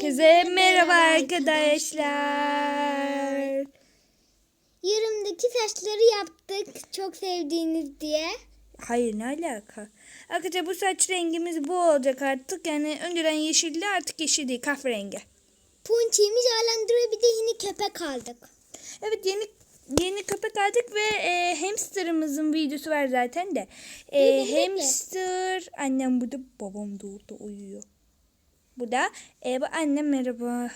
Herkese merhaba arkadaşlar. Yarımdaki saçları yaptık çok sevdiğiniz diye. Hayır ne alaka? Arkadaşlar bu saç rengimiz bu olacak artık. Yani önceden yeşildi artık yeşil değil kahverengi. Punçimiz Alandra bir de yeni köpek aldık. Evet yeni yeni köpek aldık ve e, hamsterımızın videosu var zaten de. E, hamster annem burada babam da orada uyuyor. Bu da e, bu annem merhaba.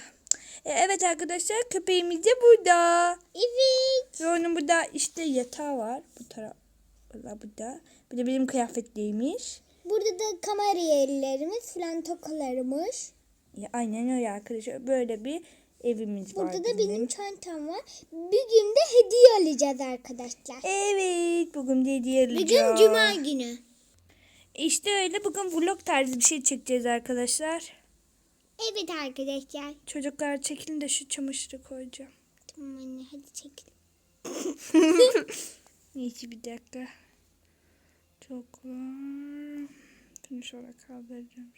E, evet arkadaşlar köpeğimiz de burada. Evet. Ve onun burada işte yatağı var. Bu taraf. Burada. Bir de benim kıyafetliymiş. Burada da kamera yerlerimiz falan tokalarımız. Ya, aynen öyle arkadaşlar. Böyle bir evimiz var. Burada da bizim. benim çantam var. Bir gün de hediye alacağız arkadaşlar. Evet bugün de hediye alacağız. gün cuma günü. İşte öyle bugün vlog tarzı bir şey çekeceğiz arkadaşlar. Evet arkadaşlar. Çocuklar çekilin de şu çamaşırı koyacağım. Tamam anne hadi çekil. Neyse bir dakika. Çok var. Şunu şöyle kaldıracağım.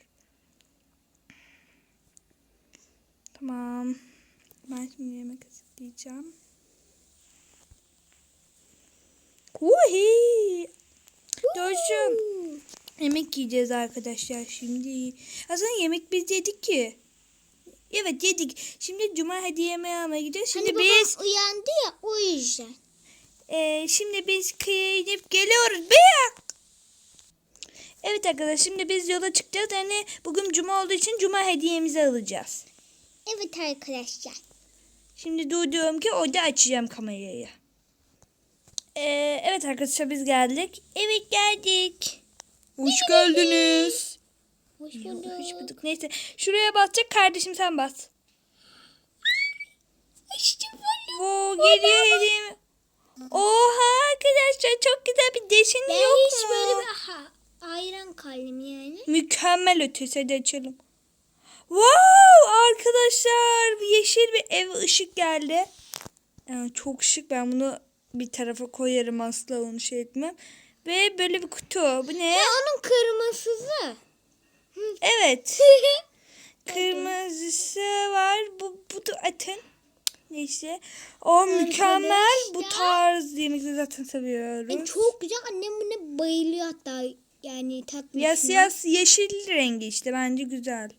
Tamam. Ben şimdi yemek hazırlayacağım. Uhi! Dostum. Yemek yiyeceğiz arkadaşlar şimdi. Aslında yemek biz yedik ki. Evet yedik. Şimdi cuma hediye yemeği almaya gideceğiz. Şimdi hani biz uyandı ya o yüzden. ee, şimdi biz kıyıya inip geliyoruz. Bir Evet arkadaşlar şimdi biz yola çıkacağız. Yani bugün cuma olduğu için cuma hediyemizi alacağız. Evet arkadaşlar. Şimdi duyduğum ki orada açacağım kamerayı. Ee, evet arkadaşlar biz geldik. Evet geldik. Hoş geldiniz. Hoş bulduk. Hoş bulduk. Neyse şuraya basacak kardeşim sen bas. İşte böyle. Bu geliyor hediyem. Oha arkadaşlar çok güzel bir desin Ben yok hiç mu? böyle bir aha, ayran kaldım yani. Mükemmel ötesi hadi açalım. Wow arkadaşlar yeşil bir ev ışık geldi. Yani çok şık ben bunu bir tarafa koyarım asla onu şey etmem. Ve böyle bir kutu. Bu ne? Ha, onun kırmızısı. Evet. Kırmızısı var. Bu, bu da atın. Neyse. O mükemmel. Bu Arkadaşlar. tarz yemekleri zaten seviyoruz. Yani çok güzel. Annem buna bayılıyor hatta. Yani tatlısına. Yas yas yeşil rengi işte bence güzel.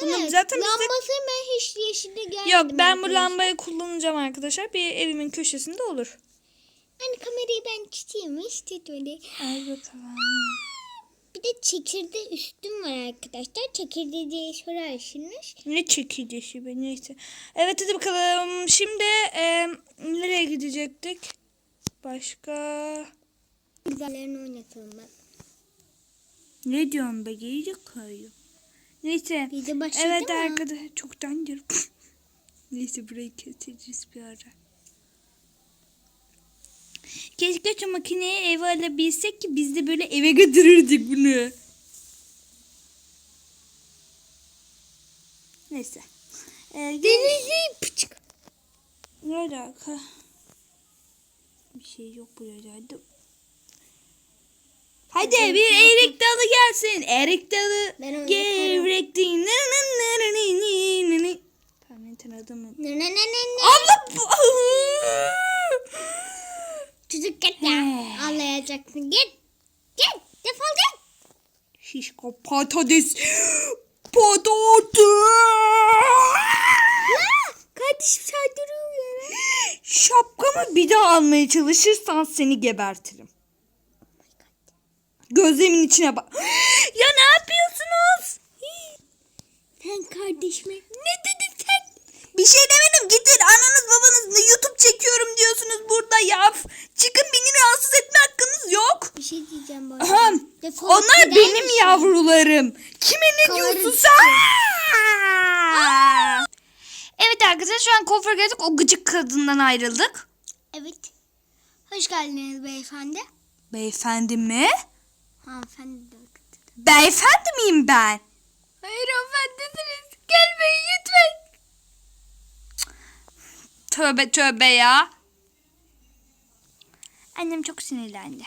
Bunu Evet, zaten bize lambası ben hiç yeşilde görmedim. Yok ben bu arkadaşlar. lambayı kullanacağım arkadaşlar. Bir evimin köşesinde olur. Hani kamerayı ben tutayım işte böyle. Al bakalım. Bir de çekirde üstüm var arkadaşlar. Çekirde diye sorarsınız. Ne şey be neyse. Evet hadi bakalım. Şimdi e, nereye gidecektik? Başka. Güzellerini oynatalım ben. Ne diyorsun be geyik kayıyor. Neyse. Video başladı Evet mı? arkadaş çoktandır. Neyse burayı keseceğiz bir ara. Keşke şu makineyi eve alabilsek ki biz de böyle eve götürürdük bunu. Neyse. Ee, Denizli pıçık. ne alaka? Bir şey yok buralarda. Hadi bir erik dalı gelsin. Erik dalı Ben onu gevrek değil. Nı nı nı nı nı nı nı nı. Tamam ben tanıdım. Abla bu- He. Anlayacaksın. Git. Git. Defol git. Şişko patates. Patates. Kardeşim sen duruyor ya. Şapkamı bir daha almaya çalışırsan seni gebertirim. Gözlerimin içine bak. ya ne yapıyorsunuz? Sen kardeşime. Ne dedin sen? Bir şey demedim. Gidin ananız babanız YouTube çekiyorum diyorsunuz burada ya. Çıkın beni rahatsız etme hakkınız yok. Defol Onlar gider benim misin? yavrularım. Kime ne diyorsun sen? Evet arkadaşlar şu an kuaföre geldik. O gıcık kadından ayrıldık. Evet. Hoş geldiniz beyefendi. Beyefendi mi? Hanımefendi de. Beyefendi miyim ben? Hayır hanımefendisiniz. Gelmeyin lütfen. Tövbe tövbe ya. Annem çok sinirlendi.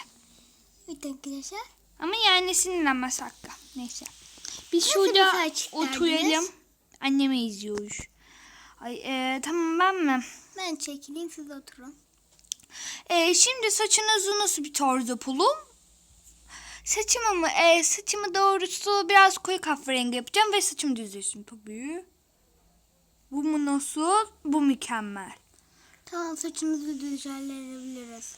Evet arkadaşlar. Ama yani sinirlenmez hakkı. Neyse. Biz Nasıl bir şurada oturalım. Anneme izliyoruz. Ay e, tamam ben mi? Ben çekileyim siz oturun. E, şimdi saçınızı nasıl bir tarz yapalım? Saçımı mı? E, saçımı doğrusu biraz koyu kahverengi yapacağım ve saçımı düzleştim tabii. Bu mu nasıl? Bu mükemmel. Tamam saçımızı düzenleyebiliriz.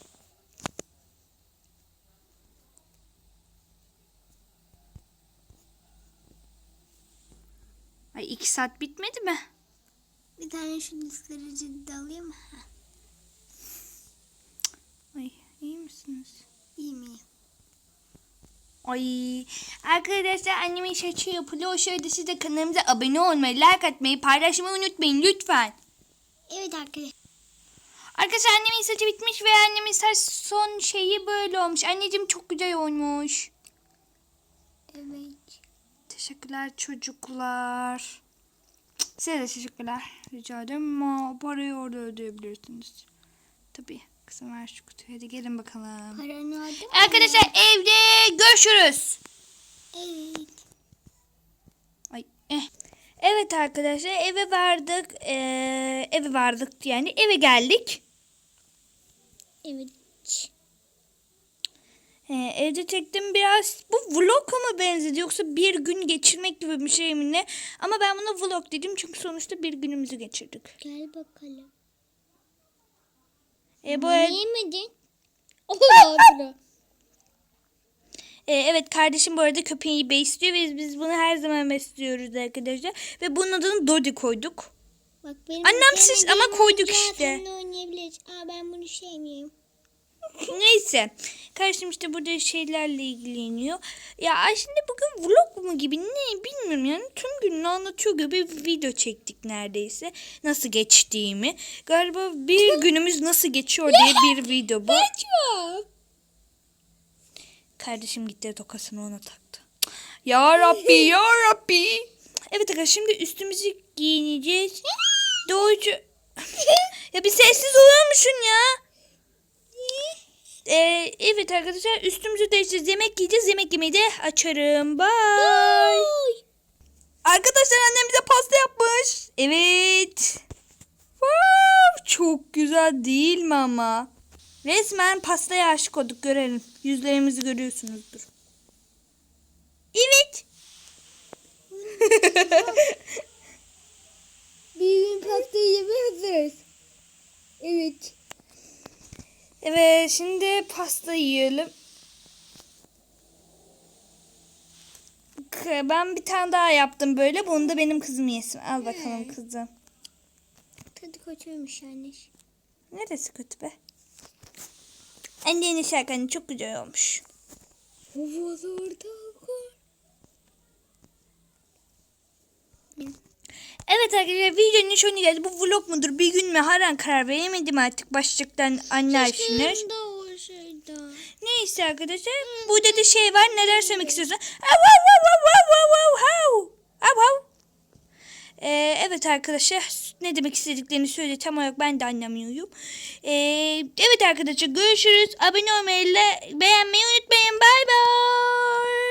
Ay iki saat bitmedi mi? Bir tane şu gösterici de alayım mı? Ay iyi misiniz? İyi mi? Ay arkadaşlar annemin saçı yapılıyor. Şöyle siz de kanalımıza abone olmayı, like atmayı, paylaşmayı unutmayın lütfen. Evet arkadaşlar. Arkadaşlar annemin saçı bitmiş ve annemin saç son şeyi böyle olmuş. Anneciğim çok güzel olmuş. Evet. Teşekkürler çocuklar. Size de teşekkürler. Rica ederim ama parayı orada ödeyebilirsiniz. Tabii. Kızım ver şu kutuyu. Hadi gelin bakalım. Paranı? Arkadaşlar evde görüşürüz. Evet. Ay, eh. Evet arkadaşlar eve vardık. Ee, eve vardık yani eve geldik. Evet. Ee, evde çektim biraz. Bu vlog mu benzedi yoksa bir gün geçirmek gibi bir şey mi ne? Ama ben buna vlog dedim çünkü sonuçta bir günümüzü geçirdik. Gel bakalım. Ee, bu ev- yemedin. Allah Ee, evet kardeşim bu arada köpeği besliyor ve biz bunu her zaman besliyoruz arkadaşlar. Ve bunun adını Dodi koyduk. Bak benim Annem siz ama koyduk işte. Aa ben bunu sevmiyorum. Neyse. Kardeşim işte burada şeylerle ilgileniyor. Ya aslında bugün vlog mu gibi ne bilmiyorum yani tüm gününü anlatıyor gibi bir video çektik neredeyse. Nasıl geçtiğimi. Galiba bir günümüz nasıl geçiyor diye bir video bu. Kardeşim gitti tokasını ona taktı. Ya Rabbi ya Rabbi. Evet arkadaşlar şimdi üstümüzü giyineceğiz. Doğucu. ya bir sessiz olur musun ya? Ee, evet arkadaşlar üstümüzü değiştireceğiz. Yemek yiyeceğiz. Yemek yemeyi de açarım. Bye. Arkadaşlar annem bize pasta yapmış. Evet. Wow, çok güzel değil mi ama? Resmen pastaya aşık olduk görelim. Yüzlerimizi görüyorsunuzdur. Evet. Bir gün pastayı yemeye hazırız. Evet. Evet şimdi pasta yiyelim. Ben bir tane daha yaptım böyle. Bunu da benim kızım yesin. Al bakalım kızım. Tadı kötüymüş anne. Neresi kötü be? Annenin şarkını çok güzel olmuş. Evet arkadaşlar videonun sonuna geldi. Bu vlog mudur? Bir gün mü? Haren karar veremedim artık. Başlıktan anlarsınız. Neyse arkadaşlar. Burada da şey var. Neler söylemek istiyorsun? Ee, evet arkadaşlar ne demek istediklerini söyle tam olarak ben de anlamıyorum. Ee, evet arkadaşlar görüşürüz. Abone olmayı, beğenmeyi unutmayın. Bay bay.